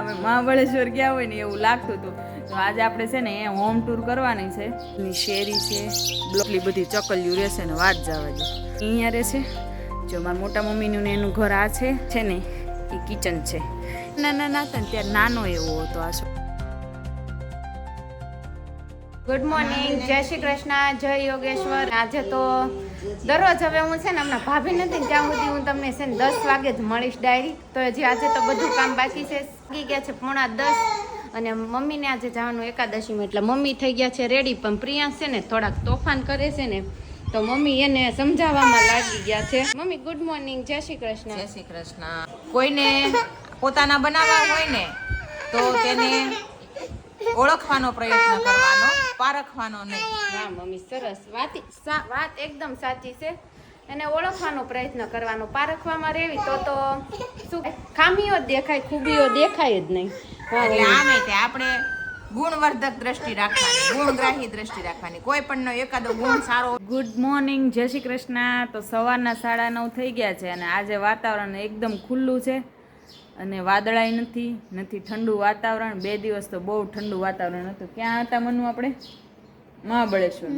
અમે મહાબળેશ્વર ગયા હોય ને એવું લાગતું હતું. તો આજે આપણે છે ને હોમ ટૂર કરવાની છે. એની શેરી છે બ્લોકલી બધી ચકલિયું રહેશે ને વાત જવા દે. અહીંયા રહેશે. જો મારા મોટા મમ્મીનું ને એનું ઘર આ છે છે ને, એ કિચન છે. નાના ના હતા ને ત્યારે નાનો એવો હતો આ ગુડ મોર્નિંગ જય શ્રી કૃષ્ણ, જય યોગેશ્વર. આજે તો દરરોજ હવે હું છે ને હમણાં ભાભી નથી ત્યાં સુધી હું તમને છે ને દસ વાગે જ મળીશ ડાયરી. તો હજી આજે તો બધું કામ બાકી છે. ગઈ ગયા છે પોણા દસ અને મમ્મીને આજે જવાનું એકાદશીમાં એટલે મમ્મી થઈ ગયા છે રેડી. પણ પ્રિયાંશ છે ને થોડાક તોફાન કરે છે ને, તો મમ્મી એને સમજાવવામાં લાગી ગયા છે. મમ્મી ગુડ મોર્નિંગ જય શ્રી કૃષ્ણ. જય શ્રી કૃષ્ણ. કોઈને પોતાના બનાવવા હોય ને, તો તેને ઓળખવાનો પ્રયત્ન કરવાનો પારખવાનો નહીં. હા મમ્મી સરસ. વાત સા- વાત એકદમ સાચી છે. એને ઓળખવાનો પ્રયત્ન કરવાનો. પારખવામાં રહેવી તો તો શું ખામીઓ જ દેખાય ખૂબીઓ દેખાય જ નહીં. એટલે. આમે તે આપણે ગુણવર્ધક દ્રષ્ટિ રાખવાની ગુણગ્રાહી દ્રષ્ટિ રાખવાની. કોઈ પણનો એકાદો ગુણ સારો ગુડ મોર્નિંગ જય શ્રી કૃષ્ણ. તો સવારના સાડા નવ થઈ ગયા છે અને આજે વાતાવરણ એકદમ ખુલ્લું છે. અને વાદળાય નથી નથી ઠંડુ વાતાવરણ. બે દિવસ તો બહુ ઠંડુ વાતાવરણ હતું. ક્યાં હતા મનુ આપણે? મહાબળેશ્વર.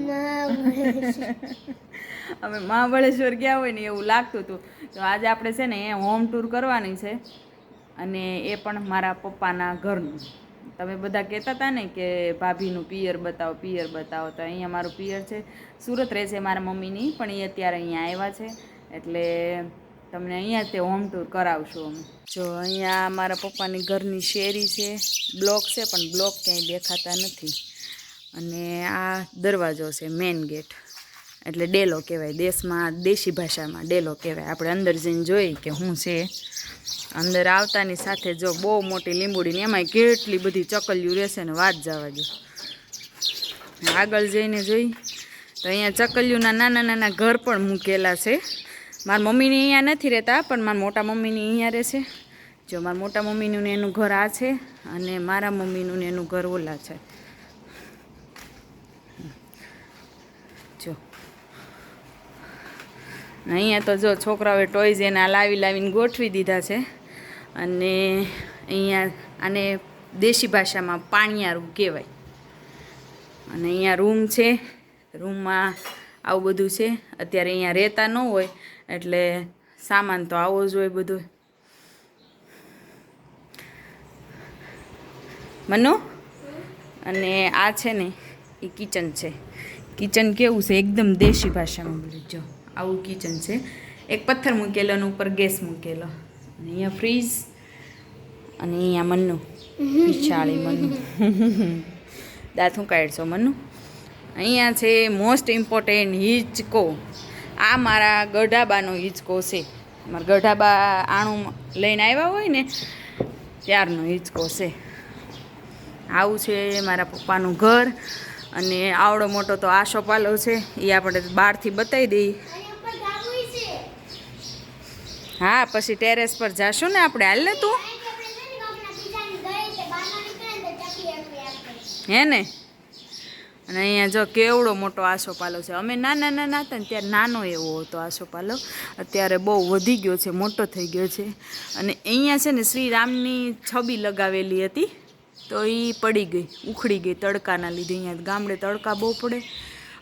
અમે મહાબળેશ્વર ગયા હોય ને એવું લાગતું હતું. તો આજે આપણે છે ને એ હોમ ટૂર કરવાની છે. અને એ પણ મારા પપ્પાના ઘરનું. તમે બધા કહેતા હતા ને કે ભાભીનું પિયર બતાવો પિયર બતાવો. તો અહીંયા મારું પિયર છે. સુરત રહે છે મારા મમ્મીની પણ એ અત્યારે અહીંયા આવ્યા છે. એટલે તમને અહીંયા તે હોમ ટૂર કરાવશું અમે. જો અહીંયા મારા પપ્પાની ઘરની શેરી છે, બ્લોક છે, પણ બ્લોક ક્યાંય દેખાતા નથી. અને આ દરવાજો છે મેઇન ગેટ એટલે ડેલો કહેવાય, દેશમાં, દેશી ભાષામાં ડેલો કહેવાય. આપણે અંદર જઈને જોઈ કે શું છે. અંદર આવતાની સાથે જો બહુ મોટી લીંબુડી ને એમાંય કેટલી બધી ચકલિયું રહેશે ને વાત જવા દો. આગળ જઈને જોઈ. તો અહીંયા ચકલિયુંના નાના નાના ઘર પણ મૂકેલા છે. મારા મમ્મીને અહીંયા નથી રહેતા, પણ મારા મોટા મમ્મીની અહીંયા રહેશે જો મારા મોટા મમ્મીનું ને એનું ઘર આ છે અને મારા મમ્મીનું ને એનું ઘર ઓલા છે. જો. અહીંયા તો જો છોકરાઓએ ટોયઝ એના લાવી લાવીને ગોઠવી દીધા છે અને અહીંયા આને દેશી ભાષામાં પાણિયારું કહેવાય. અને અહીંયા રૂમ છે, રૂમમાં આવું બધું છે. અત્યારે અહીંયા રહેતા ન હોય એટલે સામાન તો આવો જ હોય બધું. મનુ? અને આ છે ને, એ કિચન છે. કિચન કેવું છે? એકદમ દેશી ભાષામાં બોલી જો, આવું કિચન છે. એક પથ્થર મૂકેલો અને ઉપર ગેસ મૂકેલો. અને અહીંયા ફ્રીજ અને અહીંયા મનુ. પિછાળી મનુ. દાંતું કાઢશો મનુ. અહીંયા છે મોસ્ટ ઇમ્પોર્ટન્ટ હિંચકો. આ મારા ગઢાબાનો હિંચકો છે. મારા ગઢાબા આણું લઈને આવ્યા હોય ને ત્યારનો હિંચકો છે. આવું છે મારા પપ્પાનું ઘર અને આવડો મોટો તો આશો પાલો છે. એ આપણે બહારથી બતાવી દઈએ. હા પછી ટેરેસ પર જાશું ને આપણે હાલ ને તું? હે ને? અને અહીંયા જો કેવડો મોટો આસોપાલો છે. અમે નાના નાના હતા ને ત્યારે નાનો એવો હતો આસોપાલો. અત્યારે બહુ વધી ગયો છે મોટો થઈ ગયો છે. અને અહીંયા છે ને શ્રીરામની છબી લગાવેલી હતી. તો એ પડી ગઈ ઉખડી ગઈ તડકાના લીધે. અહીંયા ગામડે તડકા બહુ પડે.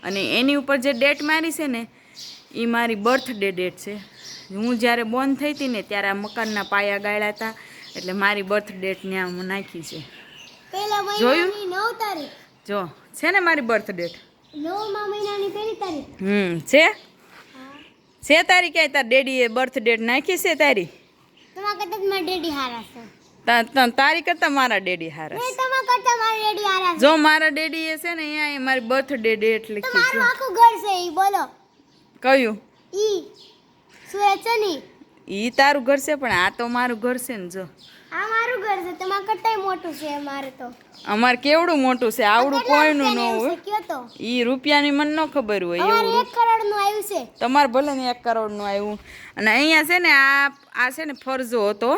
અને એની ઉપર જે ડેટ મારી છે ને એ મારી બર્થડે ડેટ છે. હું જ્યારે બોર્ન થઈ હતી ને ત્યારે આ મકાનના પાયા ગાળ્યા હતા. એટલે મારી બર્થ ડેટ ત્યાં હું નાખી છે. જોયું? જો. છે ને મારી બર્થ ડેટ હમ છે? છે તારી ક્યાંય તાર ડેડીએ બર્થ ડેટ નાખી છે તારી? તારી કરતા મારા ડેડી હારા કરતાં મારા ડેડી હારા છે. જો ને અહીંયા એ મારી બર્થ ડે ડેટ લખી છે. આખું ઘર છે ઈ બોલો. કયું? ઈ સુરત છે ની ઈ તારું ઘર છે પણ આ તો મારું ઘર છે ને જો. આ મારું ઘર છે તમારા કરતાંય મોટું છે મારે તો. અમારે કેવડું મોટું છે? આવડું કોઈનું ન હોય. ઈ રૂપિયાની મને ન ખબર હોય એવું. એક કરોડનું આવ્યું છે. તમારે ભલે ને એક કરોડનું આવ્યું. અને અહીંયા છે ને આ આ છે ને ફરજો હતો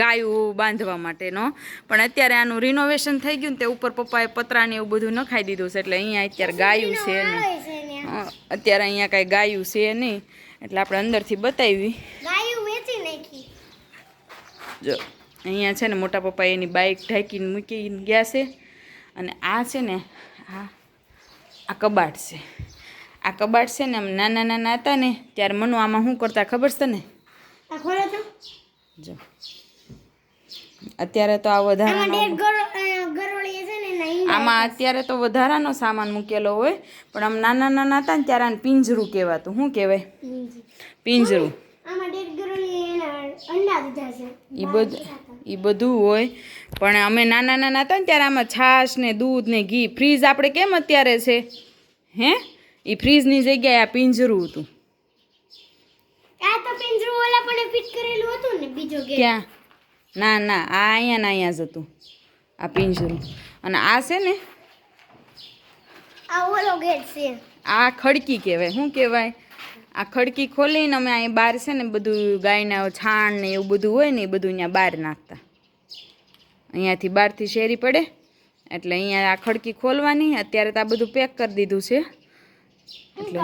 ગાયું બાંધવા માટેનો. પણ અત્યારે આનું રિનોવેશન થઈ ગયું ને તે ઉપર પપ્પાએ પતરાને એવું બધું નખાઈ દીધું છે. એટલે અહીંયા અત્યારે ગાયું છે ને. છે ને. અત્યારે અહીંયા કાંઈ ગાયું છે નહીં. એટલે આપણે અંદરથી બતાવી. ગાયું વેચી નાખી. જો. અહીંયા છે ને મોટા પપ્પા એની બાઇક ઢાંકીને મૂકીને ગયા છે. અને આ છે ને આ આ કબાટ છે. આ કબાટ છે ને આમ નાના નાના હતા ને ત્યારે મનુ આમાં શું કરતા ખબર છે ને જો. અત્યારે તો આ વધારાનો આમાં અત્યારે તો વધારાનો સામાન મૂકેલો હોય પણ આમ નાના નાના હતા ને ત્યારે આને પિંજરું કહેવાતું. શું કહેવાય? પિંજરું. એ બધું એ બધું હોય. પણ અમે નાના નાના હતા ને ત્યારે આમાં છાશ ને દૂધ ને ઘી ફ્રીજ આપણે કેમ અત્યારે છે? હે? એ ફ્રીજની જગ્યાએ આ પિંજરું હતું. ક્યાં? ના ના આ અહીંયા ને અહીંયા જ હતું આ પિંજરું. અને આ છે ને? આ ખડકી કહેવાય. શું કહેવાય? આ ખડકી ખોલીને અમે અહીં બહાર છે ને બધું ગાયના છાણ ને એવું બધું હોય ને એ બધું અહીંયા બહાર નાખતા. અહીંયાથી બહારથી શેરી પડે. એટલે અહીંયા આ ખડકી ખોલવાની. અત્યારે તો આ બધું પેક કરી દીધું છે. એટલે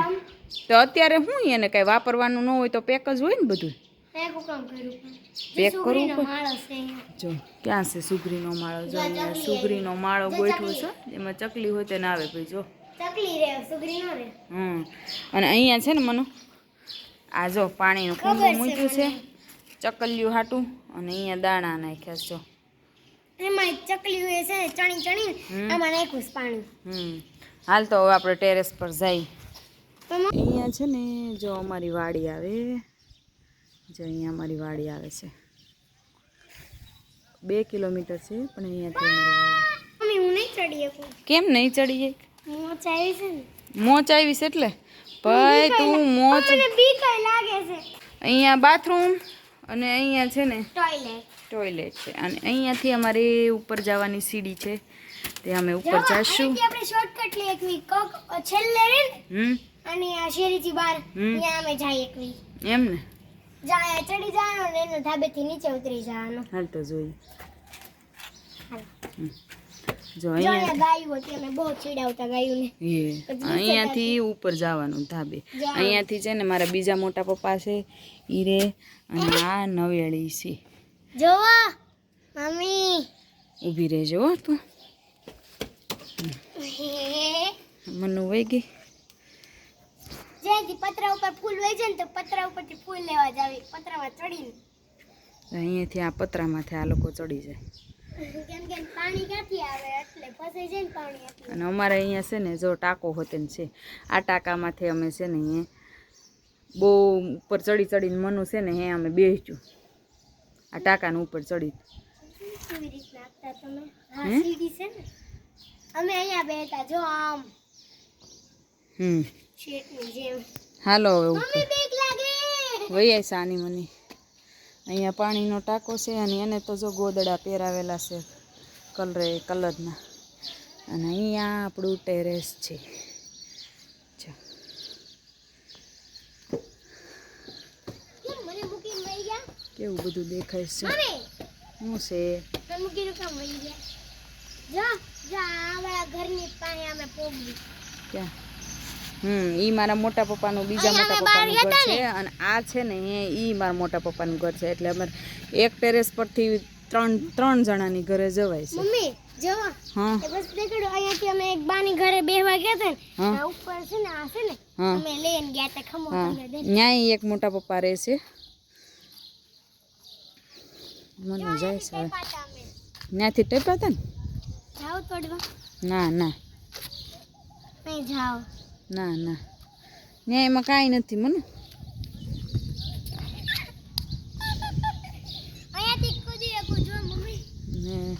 તો અત્યારે શું એને કાંઈ વાપરવાનું ન હોય તો પેક જ હોય ને બધું. પેક કરવું. જો ક્યાં છે સુગરીનો માળો? જો અહીંયા સુગરીનો માળો ગોઠવો છે. એમાં ચકલી હોય તેને આવે ભાઈ જો. ચકલી રે સુગરી નો રે. હમ. અને અહીંયા છે ને મનો આ જો પાણીનું કુંડું મૂક્યું છે. ચકલિયું હાટું અને અહીંયા દાણા નાખ્યા છે જો. એમાં ચકલિયું હોય છે ચણી ચણી આમાં નાખ્યું છે પાણી. હમ. હાલ તો હવે આપણે ટેરેસ પર જઈ. અહીંયા છે ને જો અમારી વાડી આવે. જો અહીંયા અમારી વાડી આવે છે. બે કિલોમીટર છે પણ અહીંયાથી કેમ નહીં ચડીએ? મોચ આવીશ એટલે? ભાઈ તું મોચ લાગે છે. અહીંયા બાથરૂમ અને અહીંયા છે ને ટોયલેટ ટોયલેટ છે. અને અહીંયાથી અમારે ઉપર જવાની સીડી છે. તે અમે ઉપર જઈશું આપણે શોર્ટકટ લઈ એકવી કોક છેલ્લે રે ને હમ? અને આ શેરીથી બહાર. ત્યાં અમે જઈએ એકવી એમ ને? જાય ચડી જવાનું ને એના ધાબેથી નીચે ઉતરી જવાનું. હાલ તો જોઈ હાલો. જો અહીંયાથી ઉપર જવાનું ધાબે. અહીંયાથી છે ને મારા બીજા મોટા પપ્પા છે ઈ રે અને આ નવેળી છે. જોવો મમ્મી. ઊભી રહેજો હો તું. મનુ વહી ગઈ. જ્યાંથી પતરા ઉપર ફૂલ હોય છે ને તો પતરા ઉપરથી ફૂલ લેવા જાવી પતરામાં ચડીને. અહીંયાથી આ પતરામાંથી આ લોકો ચડી જાય. અને અમારે અહીંયા છે ને જો ટાંકો હોતે ને છે આ ટાંકામાંથી અમે છે ને અહીંયા બહુ ઉપર ચડી ચડીને મનુ છે ને હે અમે બેસ્યું આ ટાંકાનું ઉપર ચડી. અમે અહીંયા બેઠા જો આમ. હમ. હાલો હવે ઉપર વૈયા સાની મને. અહીંયા પાણીનો ટાંકો છે અને એને તો જો ગોદડા પહેરાવેલા છે કલરે કલરના. અને અહીંયા આપણું ટેરેસ છે. કેવું બધું દેખાય છે? શું છે? ઘરની પાસે અમે પોગી ક્યાં? હમ ઈ મારા મોટા પપ્પાનું બીજા મોટા પપ્પાનું ઘર છે અને આ છે ને એ ઈ મારા મોટા પપ્પાનું ઘર છે. એટલે અમારે એક ટેરેસ પરથી ત્રણ ત્રણ જણાની ઘરે જવાય છે. મમ્મી જવા. હા. એ બસ દેખડો અહીંયાથી અમે એક બાની ઘરે બેહવા ગયા હતા ને આ ઉપર છે ને આ છે ને અમે લઈને ગયા હતા ખમો હા. ન્યાય એક મોટા પપ્પા રહે છે. મને જાય છે ન્યાથી ટેપાતા ને? જાવ તોડવા. ના ના. નહીં જાઓ. ના ના. ન્યાય એમાં કાંઈ નથી મને. ને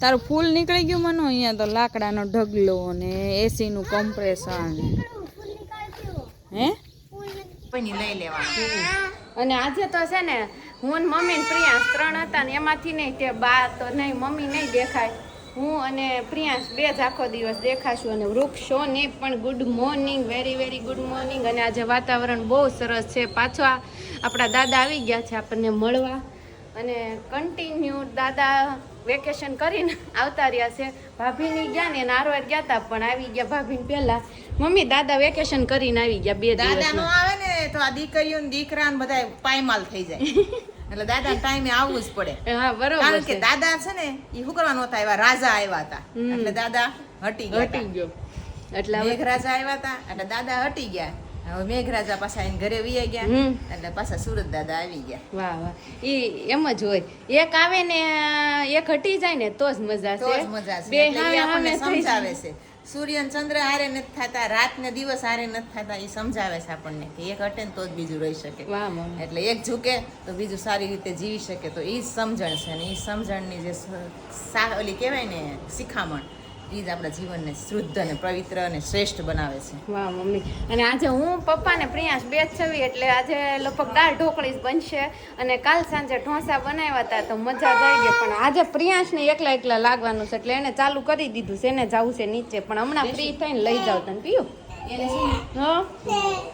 તારું ફૂલ નીકળી ગયું મને? અહીંયા તો લાકડાનો ઢગલો ને એસીનું કમ્પ્રેસર ને હો. લઈ લેવાનું? અને આજે તો છે ને હું ને મમ્મી ને પ્રિયાંશ ત્રણ હતા ને એમાંથી નહીં તે બા તો નહીં મમ્મી નહીં દેખાય. હું અને પ્રિયાંશ બે જ આખો દિવસ દેખાશું અને વૃક્ષોને પણ good morning very very good morning અને આજે વાતાવરણ બહુ સરસ છે. પાછો આપણા દાદા આવી ગયા છે આપણને મળવા. અને કન્ટિન્યુ દાદા વેકેશન કરીને આવતા રહ્યા છે. ભાભીની ગયા ને નારવાર ગયા હતા પણ આવી ગયા ભાભીને પહેલા. મમ્મી દાદા વેકેશન કરીને આવી ગયા બે દાદા નો આવે ને તો આ દીકરીઓ દીકરા બધા પાયમાલ થઈ જાય. એટલે દાદા ટાઈમે આવવું જ પડે. હા બરોબર કારણ કે દાદા છે ને એ શું કરવા હતા એવા રાજા આવ્યા હતા. એટલે દાદા હટી ગયા હટી ગયો. એટલે મેઘરાજા આવ્યા હતા. એટલે દાદા હટી ગયા. હવે મેઘરાજા પાછા આઈને ઘરે વી ગયા. એટલે પાછા સુરત દાદા આવી ગયા. વાહ વાહ. ઈ એમ જ હોય. એક આવે ને એક હટી જાય ને તો જ મજા તો છે. જ મજા છે. બે આપણને સમજાવે છે. સૂર્ય ને ચંદ્ર હારે નથી થતા રાત ને દિવસ હારે નથી થતા એ સમજાવે છે આપણને કે એક હટે ને તો જ બીજું રહી શકે. એટલે એક ઝૂકે તો બીજું સારી રીતે જીવી શકે. તો એ સમજણ છે ને એ સમજણની જે સા ઓલી કહેવાય ને શિખામણ. એ જ આપણા જીવનને શુદ્ધ અને પવિત્ર અને શ્રેષ્ઠ બનાવે છે. વાહ મમ્મી. અને આજે હું પપ્પા ને પ્રિયાંશ બે જ છવી એટલે આજે લગભગ દાળ ઢોકળી જ બનશે. અને કાલ સાંજે ઢોસા બનાવ્યા હતા તો મજા જ આવી ગઈ. પણ આજે પ્રિયાંશ ને એકલા એકલા લાગવાનું છે એટલે એને ચાલુ કરી દીધું છે એને જવું છે નીચે. પણ હમણાં ફ્રી થઈને લઈ જાવ તને પીયું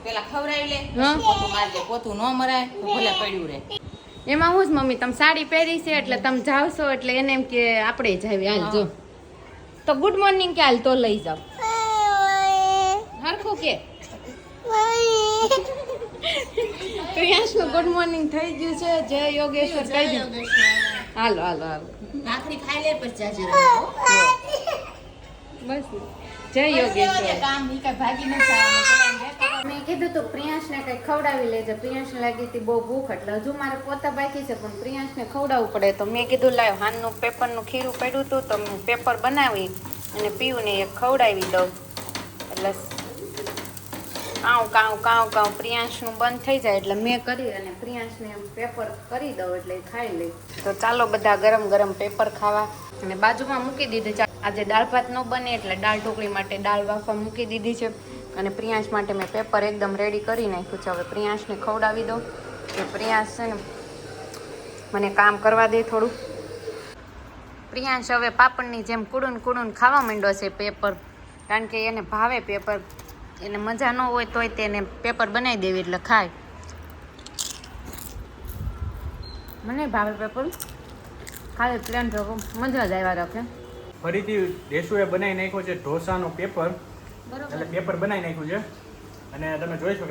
પેલા ખવડાવી લે પોતું ન મરાય ભલે પડ્યું રહે. એમાં હું જ મમ્મી તમે સાડી પહેરી છે એટલે તમે જાવશો એટલે એને એમ કે આપણે જાવી હાલ જો. તો ગુડ મોર્નિંગ કે હાલ તો લઈ જાવ હરખું કે? પ્રિયાંશનું ગુડ મોર્નિંગ થઈ ગયું છે. જય યોગેશ્વર કહી દઉં હાલો હાલો હાલો. ભાખરી ખાઈ લે પછી બસ. જય યોગેશ્વર. કામ ઈ કાંઈ ભાગી ન જવાનું. મેં કીધું તું પ્રિયાંશને કંઈ ખવડાવી લેજે. પ્રિયાંશને લાગી હતી બહુ ભૂખ એટલે હજુ મારે પોતા બાકી છે પણ પ્રિયાંશને ખવડાવવું પડે. તો મેં કીધું લાવ હાનનું પેપરનું ખીરું પડ્યું હતું તો મેં પેપર બનાવી અને પીવું એ ખવડાવી દઉં. એટલે કાઉ કાઉ કાઉ કાઉ પ્રિયાંશનું બંધ થઈ જાય એટલે મેં કરી અને પ્રિયાંશને એમ પેપર કરી દઉં એટલે ખાઈ લઈ તો ચાલો બધા ગરમ ગરમ પેપર ખાવા અને બાજુમાં મૂકી દીધી આજે દાળ ભાત ન બને એટલે દાળ ઢોકળી માટે દાળ વાફવા મૂકી દીધી છે. અને પ્રિયાંશ માટે મેં પેપર એકદમ રેડી કરી નાખ્યું છે. હવે પ્રિયાંશને ખવડાવી દો કે પ્રિયાંશ છે ને, મને કામ કરવા દે થોડું. પ્રિયાંશ હવે પાપડની જેમ કુડુન કુડુન ખાવા માંડ્યો છે પેપર. કારણ કે એને ભાવે પેપર. એને મજા ન હોય તોય તેને પેપર બનાવી દેવી એટલે ખાય. મને ભાવે પેપર. ખાલી પ્લેન મજા જ આવ્યા રાખે. ફરીથી દેશુએ બનાવી નાખ્યો છે ઢોસાનો પેપર. એટલે પેપર બનાવી નાખ્યું છે. અને તમે જોઈ શકો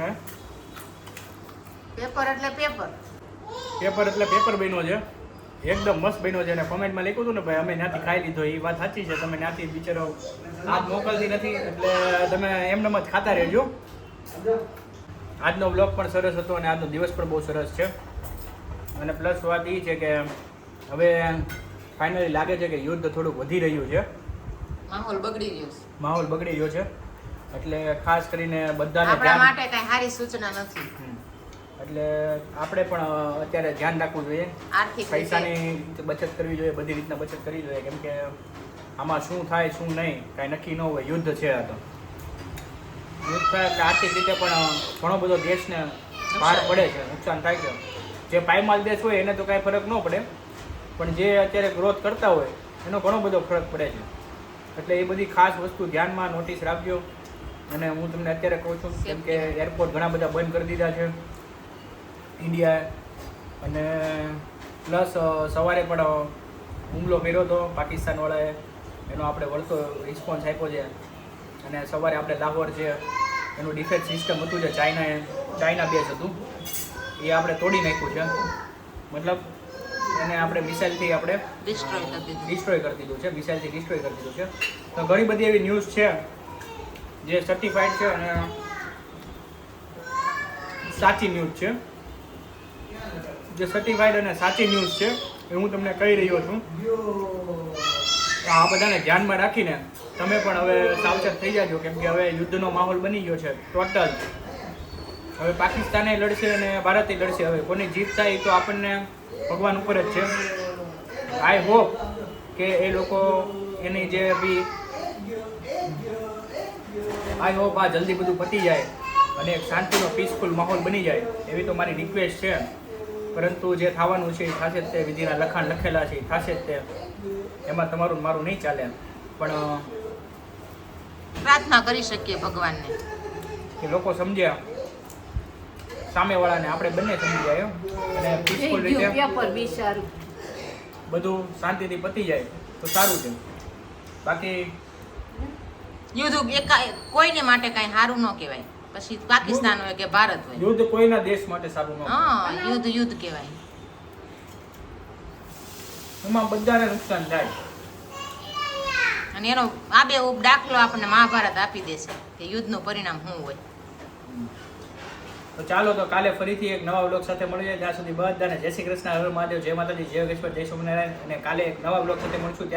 પેપર એટલે પેપર. પેપર એટલે પેપર બન્યો છે. એકદમ મસ્ત બન્યો છે. અને કોમેન્ટમાં લખ્યું હતું ને ભાઈ અમે ત્યાંથી ખાઈ લીધો. એ વાત સાચી છે. તમે ત્યાંથી બિચારો હાથ મોકલતી નથી. એટલે તમે એમનેમ જ ખાતા રહેજો. આજનો બ્લોગ પણ સરસ હતો અને આજનો દિવસ પણ બહુ સરસ છે. અને પ્લસ વાત એ છે કે હવે ફાઇનલી લાગે છે કે યુદ્ધ થોડુંક વધી રહ્યું છે. માહોલ બગડી ગયો છે. માહોલ બગડી ગયો છે. એટલે ખાસ કરીને બધાને આપણા માટે કઈ સારી સૂચના નથી. એટલે આપણે પણ અત્યારે ધ્યાન રાખવું જોઈએ. આર્થિક પૈસાની બચત કરવી જોઈએ બધી રીતના બચત કરવી જોઈએ. કેમ કે આમાં શું થાય શું નહીં કાંઈ નક્કી ન હોય. યુદ્ધ છે આ તો. યુદ્ધ થાય એટલે આર્થિક રીતે પણ ઘણો બધો દેશને ભાર પડે છે. નુકસાન થાય છે. જે પાયમાલ દેશ હોય એને તો કાંઈ ફરક ન પડે. પણ જે અત્યારે ગ્રોથ કરતા હોય એનો ઘણો બધો ફરક પડે છે. એટલે એ બધી ખાસ વસ્તુ ધ્યાનમાં નોટિસ રાખજો. અને હું તમને અત્યારે કહું છું કેમ કે એરપોર્ટ ઘણા બધા બંધ કરી દીધા છે. ઇન્ડિયા અને પ્લસ સવારે પણ હુમલો કર્યો હતો પાકિસ્તાનવાળાએ એનો આપણે વળતો રિસ્પોન્સ આપ્યો છે. અને સવારે આપણે લાહોર છે. એનું ડિફેન્સ સિસ્ટમ હતું જે ચાઇનાએ ચાઇના બેઝ હતું. એ આપણે તોડી નાખ્યું છે. મતલબ એને આપણે મિસાઇલથી આપણે ડિસ્ટ્રોય કરી દીધું. ડિસ્ટ્રોય કરી દીધું છે મિસાઇલથી ડિસ્ટ્રોય કરી દીધું છે. તો ઘણી બધી એવી ન્યૂઝ છે જે સર્ટિફાઈડ છે અને સાચી ન્યૂઝ છે. જે સર્ટિફાઈડ અને સાચી ન્યૂઝ છે એ હું તમને કહી રહ્યો છું. તો આ બધાને ધ્યાનમાં રાખીને તમે પણ હવે સાવચેત થઈ જાજો કેમ કે હવે યુદ્ધનો માહોલ બની ગયો છે ટોટલ. હવે પાકિસ્તાને લડશે અને ભારતે લડશે હવે કોની જીત થાય તો આપણને ભગવાન ઉપર જ છે. આઈ હોપ કે એ લોકો એની જે બી આઈ હોપ આ જલ્દી બધું પતી જાય અને એક શાંતિનો પીસફુલ માહોલ બની જાય એવી તો મારી રિક્વેસ્ટ છે. પરંતુ જે થવાનું છે એ થશે જ તે વિધિના લખાણ લખેલા છે એ થશે જ તે. એમાં તમારું મારું નહીં ચાલે. પણ પ્રાર્થના કરી શકીએ ભગવાનને. કે લોકો સમજ્યા સામેવાળાને આપણે બંને સમજી જાય હો. અને પીસફુલ રીતે બધું શાંતિથી પતી જાય તો સારું છે. બાકી યુદ્ધ એકા કોઈને માટે કાંઈ સારું ન કહેવાય. પછી પાકિસ્તાન હોય કે ભારત હોય. યુદ્ધ કોઈના દેશ માટે સારું ન હા યુદ્ધ યુદ્ધ કહેવાય. એમાં બધાને નુકસાન થાય. અને એનો આ બે દાખલો આપણને મહાભારત આપી દેશે કે યુદ્ધનું પરિણામ શું હોય. તો ચાલો તો કાલે ફરીથી એક નવા બ્લોગ સાથે મળીએ. ત્યાં સુધી બધાને જય શ્રી કૃષ્ણ, હર મહાદેવ, જય માતાજી, જય યોગેશ્વર જય સ્વામિનારાયણ. અને કાલે એક નવા બ્લોગ સાથે મળશું.